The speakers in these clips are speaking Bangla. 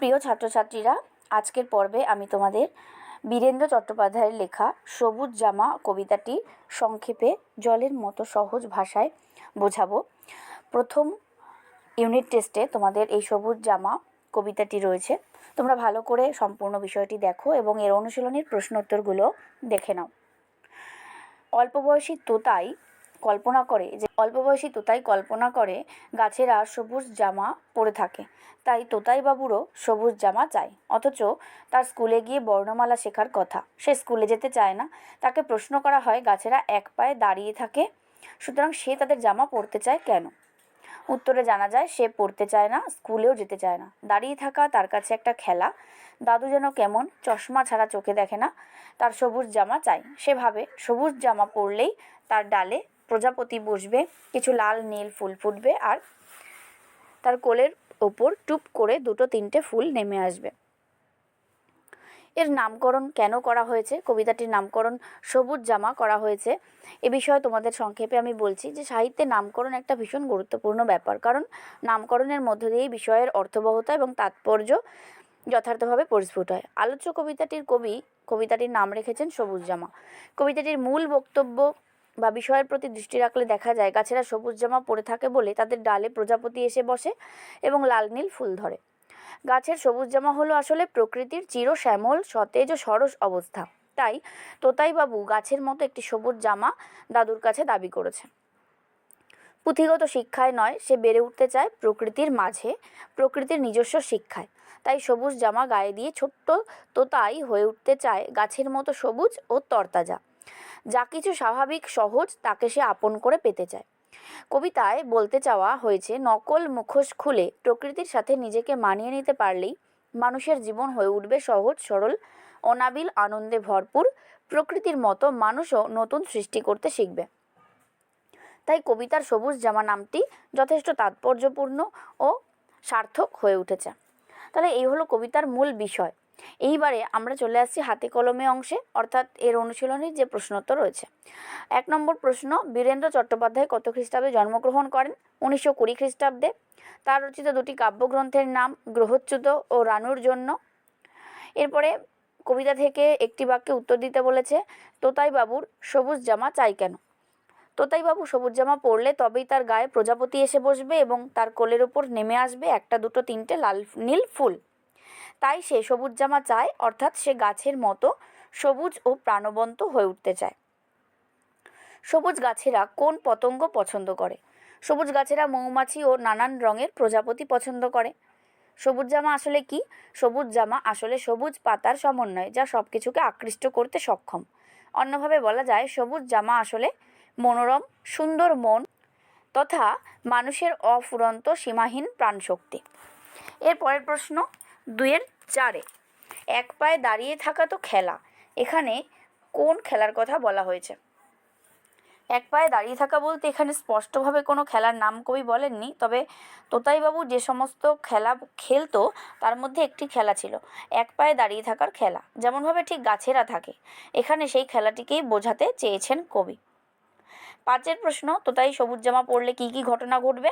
প্রিয় ছাত্রছাত্রীরা, আজকের পর্বে আমি তোমাদের বীরেন্দ্র চট্টোপাধ্যায়ের লেখা সবুজ জামা কবিতাটি সংক্ষেপে জলের মতো সহজ ভাষায় বোঝাবো। প্রথম ইউনিট টেস্টে তোমাদের এই সবুজ জামা কবিতাটি রয়েছে। তোমরা ভালো করে সম্পূর্ণ বিষয়টি দেখো এবং এর অনুশীলনের প্রশ্ন উত্তরগুলো দেখে নাও। অল্প বয়সী তোতাই কল্পনা করে, যে অল্প বয়সী তোতাই কল্পনা করে গাছেরা সবুজ জামা পরে থাকে। তাই তোতাই বাবুরও সবুজ জামা চাই। অথচ তার স্কুলে গিয়ে বর্ণমালা শেখার কথা। সে স্কুলে যেতে চায় না। তাকে প্রশ্ন করা হয়, গাছেরা এক পায়ে দাঁড়িয়ে থাকে, সুতরাং সে তাদের জামা পরতে চায় কেন? উত্তরে জানা যায়, সে পড়তে চায় না, স্কুলেও যেতে চায় না। দাঁড়িয়ে থাকা তার কাছে একটা খেলা। দাদু যেন কেমন চশমা ছাড়া চোখে দেখে না, তার সবুজ জামা চাই। সে ভাবে, সবুজ জামা পরলেই তার ডালে প্রজাপতি বসবে, কিছু লাল নীল ফুল ফুটবে আর তার কোলের ওপর টুপ করে দুটো তিনটে ফুল নেমে আসবে। এর নামকরণ কেন করা হয়েছে? কবিতাটির নামকরণ সবুজ জামা করা হয়েছে। এ বিষয়ে তোমাদের সংক্ষেপে আমি বলছি যে সাহিত্যে নামকরণ একটা ভীষণ গুরুত্বপূর্ণ ব্যাপার। কারণ নামকরণের মধ্য দিয়েই বিষয়ের অর্থবহতা এবং তাৎপর্য যথার্থভাবে পরিস্ফুট হয়। আলোচ্য কবিতাটির কবি কবিতাটির নাম রেখেছেন সবুজ জামা। কবিতাটির মূল বক্তব্য বা বিষয়ের প্রতি দৃষ্টি রাখলে দেখা যায় গাছেরা সবুজ জামা পরে থাকে বলে তাদের ডালে প্রজাপতি এসে বসে এবং লাল নীল ফুল ধরে। গাছের সবুজ জামা হলো আসলে প্রকৃতির চির শ্যামল সতেজ ও সরস অবস্থা। তাই তোতাইবাবু গাছের মতো একটি সবুজ জামা দাদুর কাছে দাবি করেছে পুঁথিগত শিক্ষায় নয়, সে বেড়ে উঠতে চায় প্রকৃতির মাঝে, প্রকৃতির নিজস্ব শিক্ষায়। তাই সবুজ জামা গায়ে দিয়ে ছোট্ট তোতাই হয়ে উঠতে চায় গাছের মতো সবুজ ও তরতাজা। যা কিছু স্বাভাবিক, সহজ, তাকে সে আপন করে পেতে চায়। কবিতায় বলতে চাওয়া হয়েছে, নকল মুখোশ খুলে প্রকৃতির সাথে নিজেকে মানিয়ে নিতে পারলেই মানুষের জীবন হয়ে উঠবে সহজ, সরল, অনাবিল, আনন্দে ভরপুর, প্রকৃতির মতো মানুষও নতুন সৃষ্টি করতে শিখবে। তাই কবিতার সবুজ জামা নামটি যথেষ্ট তাৎপর্যপূর্ণ ও সার্থক হয়ে উঠেছে। তাহলে এই হলো কবিতার মূল বিষয়। এইবারে আমরা চলে আসছি হাতে কলমে অংশে, অর্থাৎ এর অনুশীলনীর যে প্রশ্নোত্তর রয়েছে। এক নম্বর প্রশ্ন, বীরেন্দ্র চট্টোপাধ্যায় কত খ্রিস্টাব্দে জন্মগ্রহণ করেন? উনিশশো কুড়ি খ্রিস্টাব্দে। তার রচিত দুটি কাব্যগ্রন্থের নাম, গ্রহচ্যুত ও রানুর জন্য। এরপরে কবিতা থেকে একটি বাক্যে উত্তর দিতে বলেছে তোতাই বাবুর সবুজ জামা চাই কেন? তোতাইবাবু সবুজ জামা পরলে তবেই তার গায়ে প্রজাপতি এসে বসবে এবং তার কোলের ওপর নেমে আসবে একটা দুটো তিনটে লাল, নীল ফুল। তাই সে সবুজ জামা চায়, অর্থাৎ সে গাছের মতো সবুজ ও প্রাণবন্ত হয়ে উঠতে চায়। সবুজ গাছেরা কোন পতঙ্গ পছন্দ করে? সবুজ গাছেরা মৌমাছি ও নানান রঙের প্রজাপতি পছন্দ করে। সবুজ জামা আসলে কি? সবুজ জামা আসলে সবুজ পাতার সমন্বয়, যা সব কিছুকে আকৃষ্ট করতে সক্ষম। অন্যভাবে বলা যায়, সবুজ জামা আসলে মনোরম, সুন্দর মন তথা মানুষের অফুরন্ত সীমাহীন প্রাণশক্তি। এর পরের প্রশ্ন দুয়ের চারে। এক পায়ে দাঁড়িয়ে থাকা তো খেলা। এখানে কোন খেলার কথা বলা হয়েছে? এক পায়ে দাঁড়িয়ে থাকা বলতে এখানে স্পষ্টভাবে কোনো খেলার নাম কবি বলেননি, তবে তোতাইবাবু যে সমস্ত খেলা খেলতো, তার মধ্যে একটি খেলা ছিল, এক পায়ে দাঁড়িয়ে থাকার খেলা। যেমনভাবে ঠিক গাছেরা থাকে। এখানে সেই খেলাটিকেই বোঝাতে চেয়েছেন কবি। পাঁচের প্রশ্ন, তোতাই সবুজ জামা পরলে কী কী ঘটনা ঘটবে?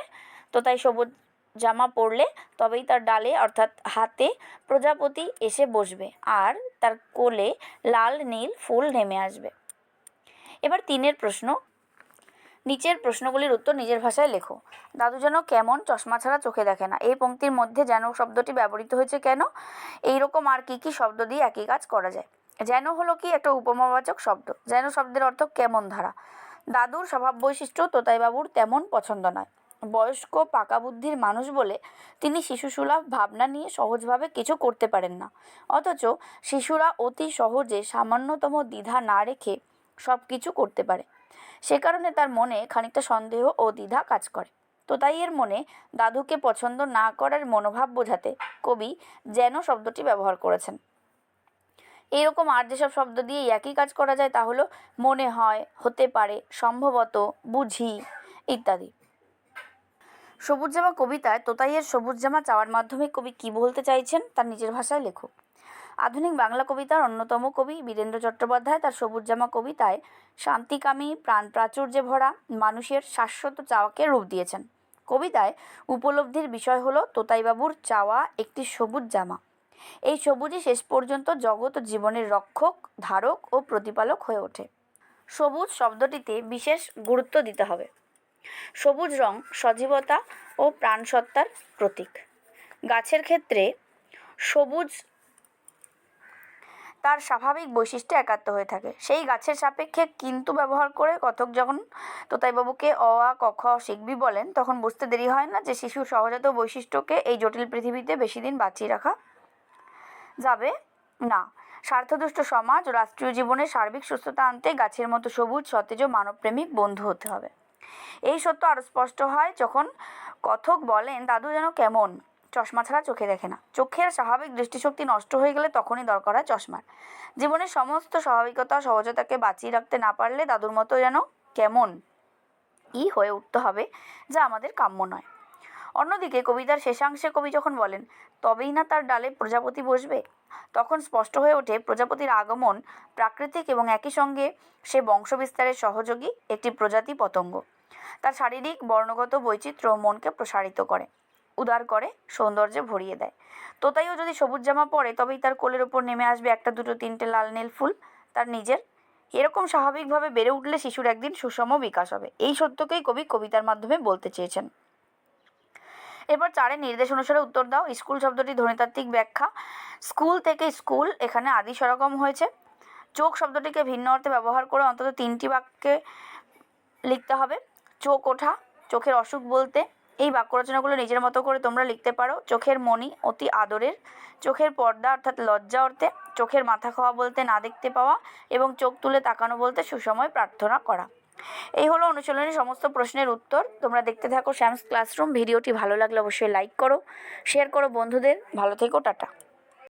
তোতাই সবুজ জামা পরলে তবেই তার ডালে অর্থাৎ হাতে প্রজাপতি এসে বসবে আর তার কোলে লাল নীল ফুল নেমে আসবে। এবার তিনের প্রশ্ন। নিচের প্রশ্নগুলির উত্তর নিজের ভাষায় লেখো। দাদু যেন কেমন চশমা ছাড়া চোখে দেখে না। এই পংক্তির মধ্যে যেন শব্দটি ব্যবহৃত হয়েছে কেন? এই রকম আর কী কী শব্দ দিয়ে একই কাজ করা যায়? যেন হলো কি একটা উপমাবাচক শব্দ। যেন শব্দের অর্থ কেমন ধারা। দাদুর স্বভাব বৈশিষ্ট্য তোতাইবাবুর তেমন পছন্দ নয়। বয়স্ক পাকা বুদ্ধির মানুষ বলে তিনি শিশুসুলভ ভাবনা নিয়ে সহজভাবে কিছু করতে পারেন না। অথচ শিশুরা অতি সহজে সামান্যতম দ্বিধা না রেখে সব কিছু করতে পারে। সে কারণে তার মনে খানিকটা সন্দেহ ও দ্বিধা কাজ করে। তো তাই এর মনে দাদুকে পছন্দ না করার মনোভাব বোঝাতে কবি যেন শব্দটি ব্যবহার করেছেন। এইরকম আর যেসব শব্দ দিয়ে একই কাজ করা যায় তা হলো মনে হয়, হতে পারে, সম্ভবত, বুঝি ইত্যাদি। সবুজ জামা কবিতায় তোতাইয়ের সবুজ জামা চাওয়ার মাধ্যমে কবি কী বলতে চাইছেন তার নিজের ভাষায় লেখো আধুনিক বাংলা কবিতার অন্যতম কবি। বীরেন্দ্র চট্টোপাধ্যায় তার সবুজ জামা কবিতায় শান্তিকামী, প্রাণ প্রাচুর্যে ভরা, মানুষের শাশ্বত চাওয়াকে রূপ দিয়েছেন। কবিতায় উপলব্ধির বিষয় হলো তোতাইবাবুর চাওয়া একটি সবুজ জামা এই সবুজই শেষ পর্যন্ত জগৎ জীবনের রক্ষক, ধারক ও প্রতিপালক হয়ে ওঠে। সবুজ শব্দটিতে বিশেষ গুরুত্ব দিতে হবে। সবুজ রং, সজীবতা ও প্রাণসত্তার প্রতীক। গাছের ক্ষেত্রে সবুজ তার স্বাভাবিক বৈশিষ্ট্যে একাত্ম হয়ে থাকে। সেই গাছের সাপেক্ষে কিন্তু ব্যবহার করে কথক যখন তোতাইবাবুকে অ, আ, ক, খ, শিখবি বলেন, তখন বুঝতে দেরি হয় না যে শিশুর সহজাত বৈশিষ্ট্যকে এই জটিল পৃথিবীতে বেশি দিন বাঁচিয়ে রাখা যাবে না। স্বার্থদুষ্ট সমাজ ও রাষ্ট্রীয় জীবনে সার্বিক সুস্থতা আনতে গাছের মতো সবুজ, সতেজ মানবপ্রেমিক বন্ধু হতে হবে। এই সত্য আরও স্পষ্ট হয় যখন কথক বলেন, দাদু যেন কেমন? চশমা ছাড়া চোখে দেখে না। চোখের স্বাভাবিক দৃষ্টিশক্তি নষ্ট হয়ে গেলে তখনই দরকার হয় চশমার। জীবনের সমস্ত স্বাভাবিকতা সহজতাকে বাঁচিয়ে রাখতে না পারলে দাদুর মতো যেন কেমন ই হয়ে উঠতে হবে, যা আমাদের কাম্য নয়। অন্যদিকে কবিতার শেষাংশে কবি যখন বলেন, তবেই না তার ডালে প্রজাপতি বসবে? তখন স্পষ্ট হয়ে ওঠে, প্রজাপতির আগমন প্রাকৃতিক এবং একই সঙ্গে সে বংশবিস্তারের সহযোগী একটি প্রজাতি পতঙ্গ। তার শারীরিক, বর্ণগত বৈচিত্র্য মনকে প্রসারিত করে, উদার করে, সৌন্দর্যে ভরিয়ে দেয়। তোতাইও যদি সবুজ জামা পরে, তবেই তার কোলের ওপর নেমে আসবে একটা, দুটো, তিনটে লাল নীল ফুল তার নিজের। এরকম স্বাভাবিকভাবে বেড়ে উঠলে শিশুর একদিন সুষম বিকাশ হবে। এই সত্যকেই কবি কবিতার মাধ্যমে বলতে চেয়েছেন। এরপর চারের নির্দেশ অনুসারে উত্তর দাও। স্কুল শব্দটি ধ্বনিতাত্ত্বিক ব্যাখ্যা। স্কুল থেকে স্কুল, এখানে আদি সরগম হয়েছে। চোখ শব্দটিকে ভিন্ন অর্থে ব্যবহার করে অন্তত তিনটি বাক্যে লিখতে হবে। চোখ ওঠা, চোখের অসুখ বলতে। এই বাক্য রচনাগুলো নিজের মতো করে তোমরা লিখতে পারো। চোখের মণি অতি আদরের। চোখের পর্দা অর্থাৎ লজ্জা অর্থে। চোখের মাথা খাওয়া বলতে না দেখতে পাওয়া এবং চোখ তুলে তাকানো বলতে সুসময় প্রার্থনা করা। এই হলো অনুশীলনের সমস্ত প্রশ্নের উত্তর। তোমরা দেখতে থাকো শ্যামস ক্লাসরুম। ভিডিওটি ভালো লাগলে অবশ্যই লাইক করো শেয়ার করো বন্ধুদের। ভালো থেকো, টাটা।